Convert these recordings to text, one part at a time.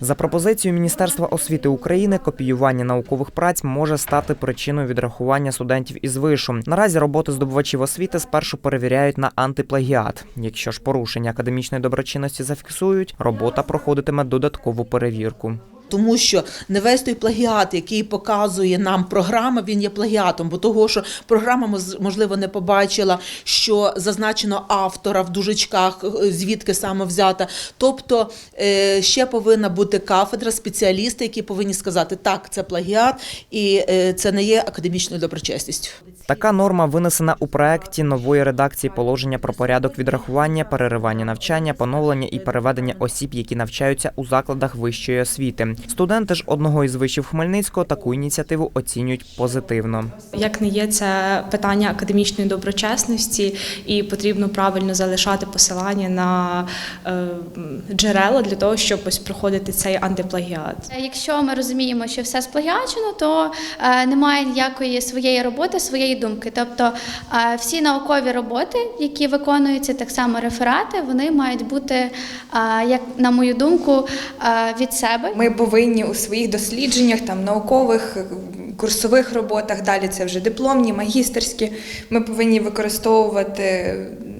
За пропозицією Міністерства освіти України, копіювання наукових праць може стати причиною відрахування студентів із вишу. Наразі роботи здобувачів освіти спершу перевіряють на антиплагіат. Якщо ж порушення академічної доброчинності зафіксують, робота проходитиме додаткову перевірку. Тому що не весь той плагіат, який показує нам програма, він є плагіатом, бо того, що програма можливо не побачила, що зазначено автора в дужечках, е, звідки саме взята. Тобто е, ще повинна бути кафедра, спеціалісти, які повинні сказати, так, це плагіат, і е, це не є академічною доброчесністю. Така норма винесена у проекті нової редакції положення про порядок відрахування, переривання навчання, поновлення і переведення осіб, які навчаються у закладах вищої освіти. Студенти ж одного із вишів Хмельницького таку ініціативу оцінюють позитивно. Як не є це питання академічної доброчесності, і потрібно правильно залишати посилання на е, джерела для того, щоб ось проходити цей антиплагіат. Якщо ми розуміємо, що все сплагіачено, то е, немає ніякої своєї роботи, своєї думки. Тобто е, всі наукові роботи, які виконуються, так само реферати, вони мають бути, е, як на мою думку, е, від себе. Ми повинні у своїх дослідженнях, там наукових, е, курсових роботах, далі це вже дипломні, магістерські. Ми повинні використовувати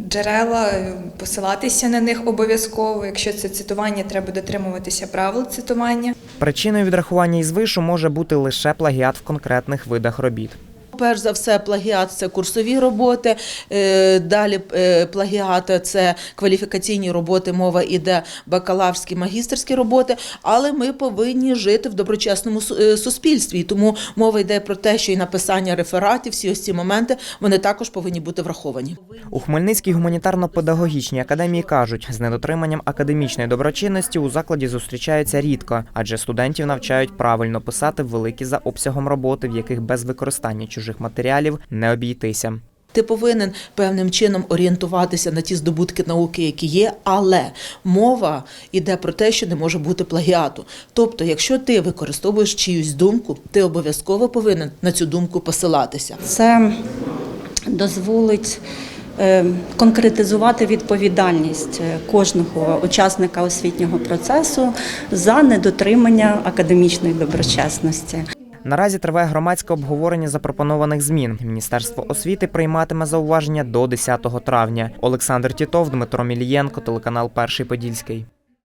джерела, е, посилатися на них обов'язково. Якщо це цитування, треба дотримуватися правил цитування. Причиною відрахування із вишу може бути лише плагіат в конкретних видах робіт. Перш за все, плагіат це курсові роботи. е, Далі е, плагіат це кваліфікаційні роботи. Мова іде бакалаврські, магістерські роботи. Але ми повинні жити в доброчесному е, суспільстві. Тому мова йде про те, що і написання рефератів, всі ось ці моменти вони також повинні бути враховані. У Хмельницькій гуманітарно-педагогічній академії кажуть, з недотриманням академічної доброчинності у закладі зустрічаються рідко, адже студентів навчають правильно писати великі за обсягом роботи, в яких без використання чужих матеріалів не обійтися. Ти повинен певним чином орієнтуватися на ті здобутки науки, які є, але мова йде про те, що не може бути плагіату. Тобто, якщо ти використовуєш чиюсь думку, ти обов'язково повинен на цю думку посилатися. Це дозволить е, конкретизувати відповідальність е, кожного учасника освітнього процесу за недотримання академічної доброчесності. Наразі триває громадське обговорення запропонованих змін. Міністерство освіти прийматиме зауваження до 10 травня. Олександр Тітов, Дмитро Мілієнко, телеканал Перший Подільський.